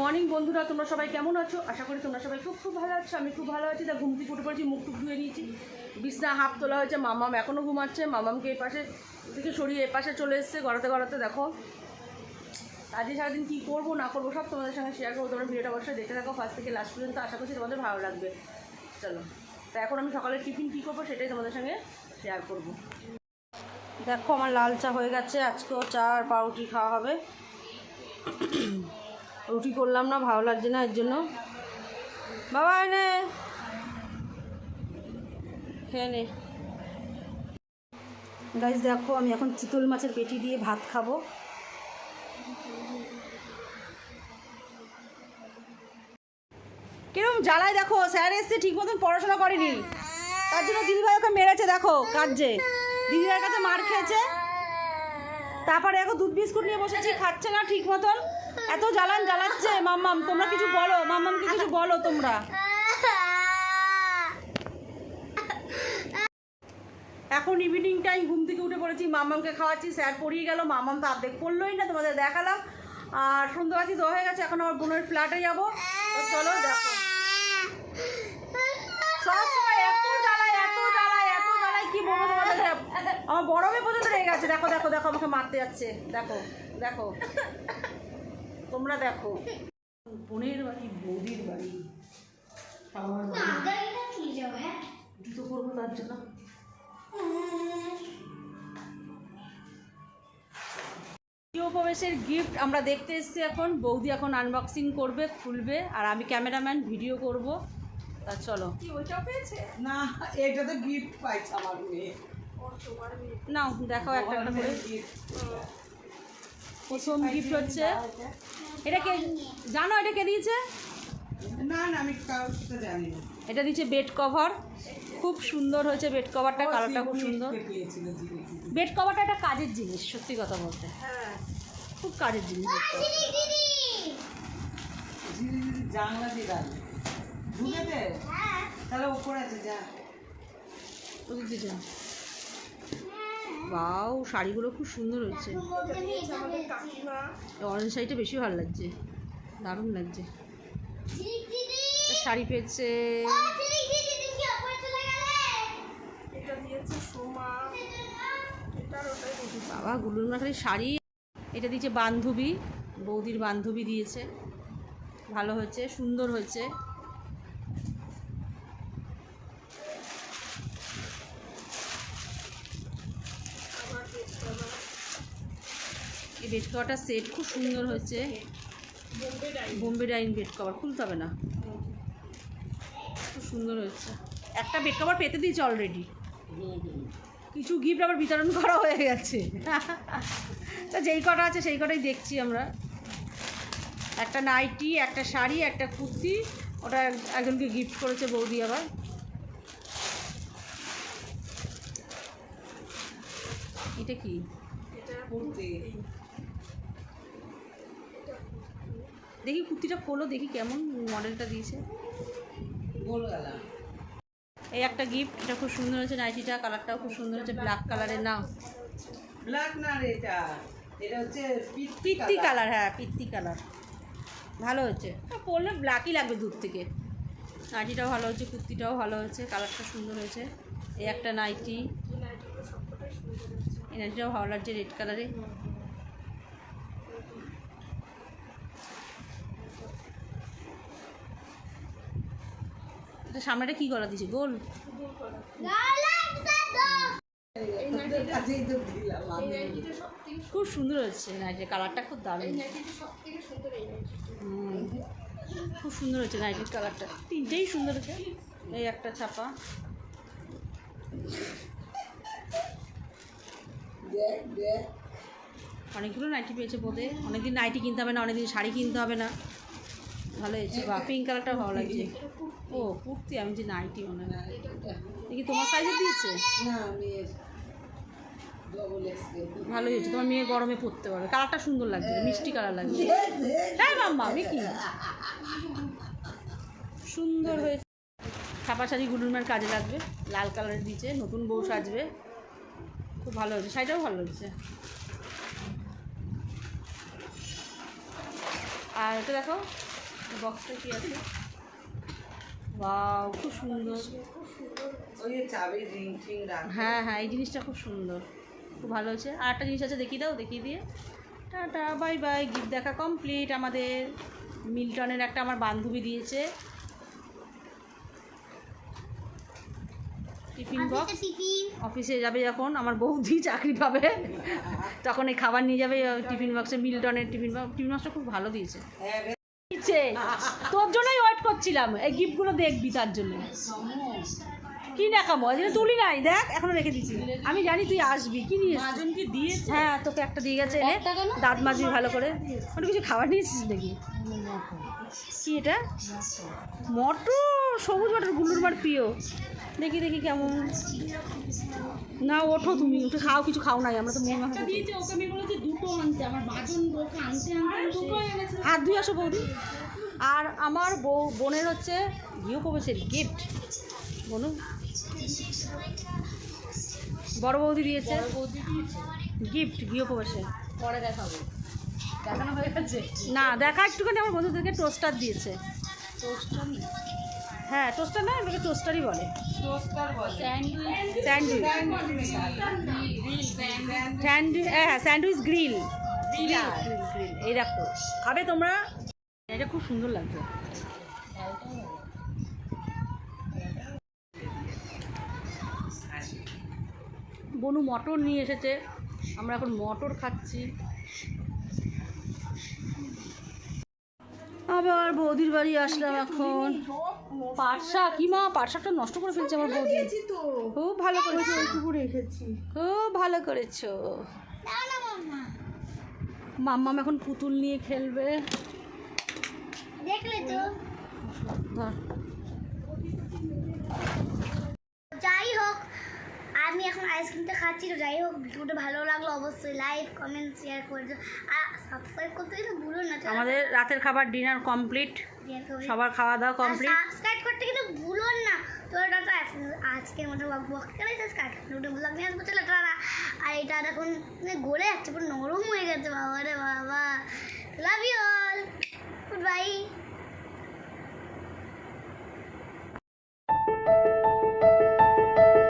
Morning বন্ধুরা, তোমরা সবাই কেমন আছো? আশা করি তোমরা সবাই খুব খুব ভালো আছো, আমি খুব ভালো আছি। তা ঘুম থেকে উঠে পড়েছি, মুখ টুক ধুয়ে নিয়েছি। বিছনা হাফ তোলা হয়েছে, মামাম এখনও ঘুমাচ্ছে, মামামকে এই পাশে থেকে সরিয়ে এ পাশে চলে এসছে, গড়াতে গড়াতে দেখো। আজকে সারাদিন কী করব, না করব, সব তোমাদের সঙ্গে শেয়ার করব। তোমরা ভিডিওটা অবশ্যই দেখতে থাকো ফার্স্ট থেকে লাস্ট পর্যন্ত, আশা করছি তোমাদের ভালো লাগবে। চলো, তা এখন আমি সকালের টিফিন কী করব, সেটাই তোমাদের সঙ্গে শেয়ার করব। দেখো, আমার লাল চা হয়ে গেছে, আজকেও চা আর পাউরুটি খাওয়া হবে। রুটি করলাম না, ভালো লাগছে না, এর জন্য। বাবা, এনে। খেয়ে নে। গাইজ দেখো, আমি এখন চিতল মাছের পেটি দিয়ে ভাত খাব। কিরম জ্বালায় দেখো, স্যার এসছে, ঠিক মতন পড়াশোনা করেনি। তার জন্য দিদিভাই ওকে মেরেছে, দেখো কাজে দিদিভাইয়ের কাছে মার খেয়েছে। তারপরে এখন দুধ বিস্কুট নিয়ে বসেছি, খাচ্ছে না ঠিক মতন। এত জ্বালান জ্বালাচ্ছে, মাম্মাম, তোমরা কিছু বলো, মাম্মামকে কিছু বলো তোমরা। এখন ইভিনিং টাইম ঘুম থেকে উঠে পড়েছি মামামকে খাওয়াচ্ছি, স্যার পড়িয়ে গেল মামাম তো অর্ধেক পড়লোই না, তোমাদের দেখালাম। আর সন্ধ্যাবাসী দেওয়া হয়ে গেছে, এখন আমার বোনের ফ্ল্যাটে যাব। তো চলো দেখো। আমার বড় মেয়ে পর্যন্ত রেগে গেছে। দেখো দেখো দেখো, আমাকে মারতে যাচ্ছে। দেখো দেখো। তোমরা দেখো। বোনের বাড়ি বৌদির বাড়ি আমার জুতো করব তার জন্য। গৃহপ্রবেশের গিফট আমরা দেখতে এসেছি এখন। বৌদি এখন আনবক্সিং করবে খুলবে আর আমি ক্যামেরাম্যান ভিডিও করব। তা চলো। না এটা তো গিফট পাইছে আমার মেয়ে। নাও দেখাও একটা একটা করে। প্রথম গিফট হচ্ছে। এটা কে জানো এটা কে দিয়েছে? না না আমি জানি না। এটা দিয়েছে বেড কভার। খুব সুন্দর হয়েছে বেড কভারটা কালারটা খুব সুন্দর বেড কভারটা একটা কাজের জিনিস সত্যি কথা বলতে। খুব কাজের জিনিস জানলা দিয়ে ঢুকে দে তাহলে উপরে আছে যা। ওদিক যা। বাও শাড়িগুলো খুব সুন্দর হয়েছে। অরেঞ্জ শাড়িটা বেশি ভালো লাগছে। দারুণ লাগছে। শাড়ি পেয়েছে। বাবা গুলুর খালি শাড়ি। এটা দিয়েছে বান্ধবী বৌদির বান্ধবী দিয়েছে। ভালো হয়েছে সুন্দর হয়েছে। বেড কভারটা সেট খুব সুন্দর হয়েছে। বোম্বে ডাইন বেড কভার, খুলতে হবে না। খুব সুন্দর হয়েছে। একটা বেড কভার পেতে দিয়েছে অলরেডি কিছু গিফট আবার বিতরণ করা হয়ে গেছে। তা যেই কটা আছে সেই কটাই দেখছি আমরা। একটা নাইটি, একটা শাড়ি, একটা কুর্তি, ওটা এক- একজনকে গিফট করেছে বৌদি আবার। এটা কি? পড়তে দেখি কুর্তিটা খোলো দেখি কেমন মডেলটা দিয়েছে। এই একটা গিফট এটা খুব সুন্দর হয়েছে নাইটিটা কালারটাও খুব সুন্দর হচ্ছে ব্ল্যাক কালারের না। ব্ল্যাক না রে এটা? এটা হচ্ছে পিত্তি কালার হ্যাঁ পিত্তি কালার ভালো হচ্ছে হ্যাঁ, পরলে ব্ল্যাকই লাগবে দূর থেকে। নাইটিটাও ভালো হচ্ছে কুর্তিটাও ভালো হয়েছে কালারটা সুন্দর হয়েছে। এই একটা নাইটি। এই নাইটিটাও ভালো লাগছে রেড কালারে সামনেটা কি করা দিয়েছে? গোল। খুব সুন্দর হচ্ছে নাইটির কালারটা খুব হুম। খুব সুন্দর হচ্ছে নাইটির কালারটা। তিনটেই সুন্দর হচ্ছে। এই একটা ছাপা। অনেকগুলো নাইটি পেয়েছে বোধে। অনেকদিন নাইটি কিনতে হবে না, অনেকদিন শাড়ি কিনতে হবে না। ভালো হয়েছে বা পিঙ্ক কালারটা ভালো লাগছে। ও কুর্তি আমি যে নাইটি মনে হয়। দেখি তোমার সাইজে দিয়েছে? না ভালোই হয়েছে তোমার মেয়ে গরমে পড়তে পারবে। কালারটা সুন্দর লাগছে মিষ্টি কালার লাগছে। তাই মাম্মা আমি কি সুন্দর হয়েছে। ছাপা শাড়ি গুলুরমার কাজে লাগবে লাল কালারের দিচ্ছে নতুন বউ সাজবে। খুব ভালো হয়েছে শাড়িটাও ভালো হয়েছে। আর এটা দেখো বক্সটা কি আছে? বাও খুব সুন্দর। ওই যে চাবি রিং টিং রাখ। হ্যাঁ হ্যাঁ এই জিনিসটা খুব সুন্দর। খুব ভালো হয়েছে আর একটা জিনিস আছে দেখিয়ে দাও দেখিয়ে দিয়ে। টাটা বাই বাই গিফট দেখা কমপ্লিট আমাদের মিল্টনের একটা আমার বান্ধবী দিয়েছে। Tiffin box. অফিসে যাবে যখন আমার বৌদি চাকরি পাবে। তখন এই খাবার নিয়ে যাবে ওই টিফিন বক্সে মিল্টনের টিফিন বক্স। টিফিন বক্সটা খুব ভালো দিয়েছে। হ্যাঁ দিচ্ছে তোর জন্যই ওয়েট করছিলাম। এই গিফটগুলো দেখবি তার জন্য। কি না কামো আজ তুলি নাই। দেখ এখনও রেখে দিচ্ছি আমি জানি তুই আসবি। কি নিয়ে কি দিয়েছে? হ্যাঁ তোকে একটা দিয়ে গেছে দাঁত মাজবি ভালো করে। ওটা কিছু খাবার নিয়েছিস নাকি? কি এটা? মটর? সবুজ মটর গুল্লুর মার প্রিয়। দেখি দেখি কেমন। না ওঠো তুমি উঠে খাও কিছু খাও নাই আমরা তো মেয়ে মাথা দিয়েছে ওকে আমি বলেছি দুটো আনতে আমার বাজন ওকে আনতে আনতে দুটো এনেছে হাত ধুয়ে আসো বৌদি। আর আমার বউ বোনের হচ্ছে গৃহপ্রবেশের গিফট বলুন বড় বৌদি দিয়েছে। গিফট গৃহপ্রবেশে পরে দেখাবো। দেখানো হয়ে গেছে? না দেখা একটুখানি আমার বন্ধুদেরকে টোস্টার দিয়েছে। হ্যাঁ টোস্টার না? এটাকে টোস্টারই বলে। স্যান্ডউইচ স্যান্ডউইচ হ্যাঁ স্যান্ডউইচ গ্রিল এই রাখো খাবে তোমরা? এটা খুব সুন্দর লাগছে। বনু মটর নিয়ে এসেছে। আমরা এখন মটর খাচ্ছি। আবার বৌদির বাড়ি আসলাম এখন। পাট শাক কি মা পাট শাকটা নষ্ট করে ফেলছে আমার বৌদি। খুব ভালো করেছ। ওইটুকু রেখেছি। খুব ভালো করেছ। মাম্মাম এখন পুতুল নিয়ে খেলবে। দেখলে তো। যাই হোক আমি এখন আইসক্রিমটা খাচ্ছি তো যাই হোক ভিডিওটা ভালো লাগল অবশ্যই। লাইক কমেন্ট শেয়ার করে আর সাবস্ক্রাইব করতে কিন্তু ভুলো না আমাদের রাতের খাবার ডিনার কমপ্লিট সবার খাওয়া দাওয়া কমপ্লিট সাবস্ক্রাইব করতে কিন্তু ভুলো না। তো এটা আজকের মতো করে সাবস্ক্রাইব ব্লগ নিয়ে আসব চলে দাদা আর এটা এখন মানে গলে যাচ্ছে পুরো নরম হয়ে গেছে বাবা রে বাবা। Love you all good bye